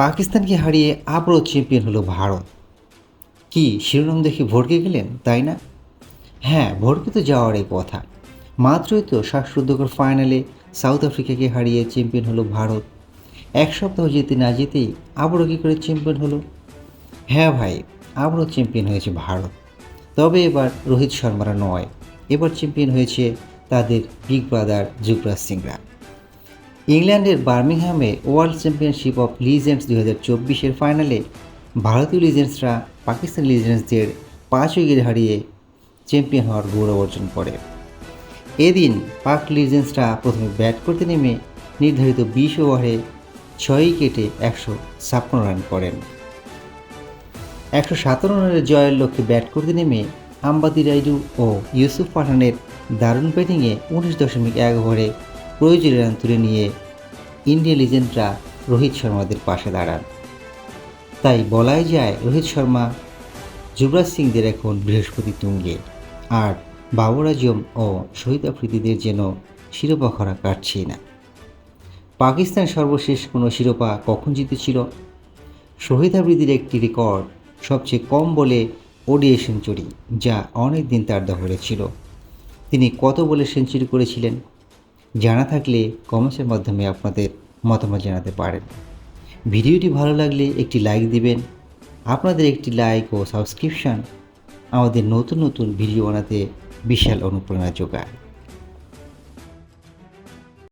পাকিস্তানকে হারিয়ে আবারও চ্যাম্পিয়ন হলো ভারত। কি শিরোনাম দেখে ভড়কে গেলেন, তাই না? হ্যাঁ ভড়কে তো যাওয়ারই কথা। মাত্রই তো শ্বাসরুদ্ধকর ফাইনালে সাউথ আফ্রিকাকে হারিয়ে চ্যাম্পিয়ন হলো ভারত। এক সপ্তাহ যেতে না যেতেই আবারও কী করে চ্যাম্পিয়ন হলো? হ্যাঁ ভাই, আবারও চ্যাম্পিয়ন হয়েছে ভারত। তবে এবার রোহিত শর্মারা নয়, এবার চ্যাম্পিয়ন হয়েছে তাদের বিগ ব্রাদার যুবরাজ সিংরা। ইংল্যান্ডের বার্মিংহামে ওয়ার্ল্ড চ্যাম্পিয়নশিপ অফ লিজেন্ডস দু হাজার চব্বিশের ফাইনালে ভারতীয় লিজেন্ডসরা পাকিস্তান লিজেন্ডসদের পাঁচ উইকেট হারিয়ে চ্যাম্পিয়ন হওয়ার গৌরব অর্জন করে। এদিন পাক লিজেন্ডসরা প্রথমে ব্যাট করতে নেমে নির্ধারিত বিশ ওভারে ছয় উইকেটে একশো ছাপ্পান্ন রান করেন। একশো সাতান্ন রানের জয়ের লক্ষ্যে ব্যাট করতে নেমে আম্বাদি রাইডু ও ইউসুফ পাঠানের দারুণ ব্যাটিংয়ে উনিশ দশমিক এক ওভারে প্রয়োজনীয় রান তুলে নিয়ে ইন্ডিয়া লিজেন্ডরা রোহিত শর্মাদের পাশে দাঁড়ান। তাই বলাই যায় রোহিত শর্মা, যুবরাজ সিংদের এখন বৃহস্পতি তুঙ্গে আর বাবর আজম ও শহীদ আফ্রিদিদের যেন শিরোপা খরা কাটছেই না। পাকিস্তান সর্বশেষ কোনো শিরোপা কখন জিতেছিল? শহীদ আফ্রিদির একটি রেকর্ড সবচেয়ে কম বলে ওডিএ সেঞ্চুরি, যা অনেক দিন তার দখলে ছিল। তিনি কত বলে সেঞ্চুরি করেছিলেন? জানা থাকলে কমেন্টসের মাধ্যমে আপনাদের মতামত জানাতে পারেন। ভিডিওটি ভালো লাগলে একটি লাইক দিবেন। আপনাদের একটি লাইক ও সাবস্ক্রিপশান আমাদের নতুন নতুন ভিডিও বানাতে বিশাল অনুপ্রেরণা যোগায়।